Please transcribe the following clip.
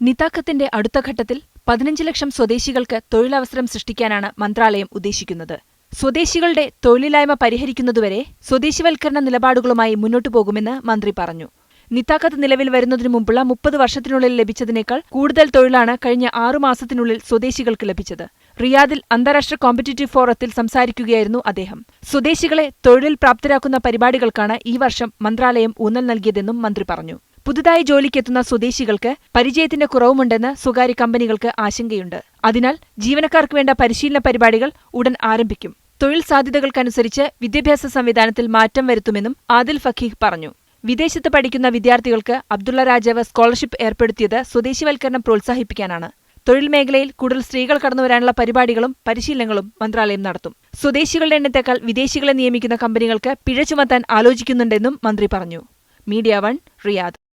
നിതാഖത്തിന്റെ അടുത്ത ഘട്ടത്തിൽ പതിനഞ്ച് ലക്ഷം സ്വദേശികൾക്ക് തൊഴിലവസരം സൃഷ്ടിക്കാനാണ് മന്ത്രാലയം ഉദ്ദേശിക്കുന്നത്. സ്വദേശികളുടെ തൊഴിലില്ലായ്മ പരിഹരിക്കുന്നതുവരെ സ്വദേശിവൽക്കരണ നിലപാടുകളുമായി മുന്നോട്ടു പോകുമെന്ന് മന്ത്രി പറഞ്ഞു. നിതാഖത്ത് നിലവിൽ വരുന്നതിനു മുമ്പുള്ള മുപ്പത് വർഷത്തിനുള്ളിൽ ലഭിച്ചതിനേക്കാൾ കൂടുതൽ തൊഴിലാണ് കഴിഞ്ഞ ആറു മാസത്തിനുള്ളിൽ സ്വദേശികൾക്ക് ലഭിച്ചത്. റിയാദിൽ അന്താരാഷ്ട്ര കോമ്പറ്റീറ്റീവ് ഫോറത്തിൽ സംസാരിക്കുകയായിരുന്നു അദ്ദേഹം. സ്വദേശികളെ തൊഴിലിൽ പ്രാപ്തരാക്കുന്ന പരിപാടികൾക്കാണ് ഈ വർഷം മന്ത്രാലയം ഊന്നൽ നൽകിയതെന്നും മന്ത്രി പറഞ്ഞു. പുതുതായി ജോലിക്കെത്തുന്ന സ്വദേശികൾക്ക് പരിചയത്തിന്റെ കുറവുമുണ്ടെന്ന് സ്വകാര്യ കമ്പനികൾക്ക് ആശങ്കയുണ്ട്. അതിനാൽ ജീവനക്കാർക്ക് വേണ്ട പരിശീലന പരിപാടികൾ ഉടൻ ആരംഭിക്കും. തൊഴിൽ സാധ്യതകൾക്കനുസരിച്ച് വിദ്യാഭ്യാസ സംവിധാനത്തിൽ മാറ്റം വരുത്തുമെന്നും ആദിൽ ഫഖീഹ് പറഞ്ഞു. വിദേശത്ത് പഠിക്കുന്ന വിദ്യാർത്ഥികൾക്ക് അബ്ദുള്ള രാജാവ് സ്കോളർഷിപ്പ് ഏർപ്പെടുത്തിയത് സ്വദേശിവൽക്കരണം പ്രോത്സാഹിപ്പിക്കാനാണ്. തൊഴിൽ മേഖലയിൽ കൂടുതൽ സ്ത്രീകൾ കടന്നുവരാനുള്ള പരിപാടികളും പരിശീലനങ്ങളും മന്ത്രാലയം നടത്തും. സ്വദേശികളുടെ എണ്ണത്തേക്കാൾ വിദേശികളെ നിയമിക്കുന്ന കമ്പനികൾക്ക് പിഴ ചുമത്താൻ ആലോചിക്കുന്നുണ്ടെന്നും മന്ത്രി പറഞ്ഞു. Media one Riyadh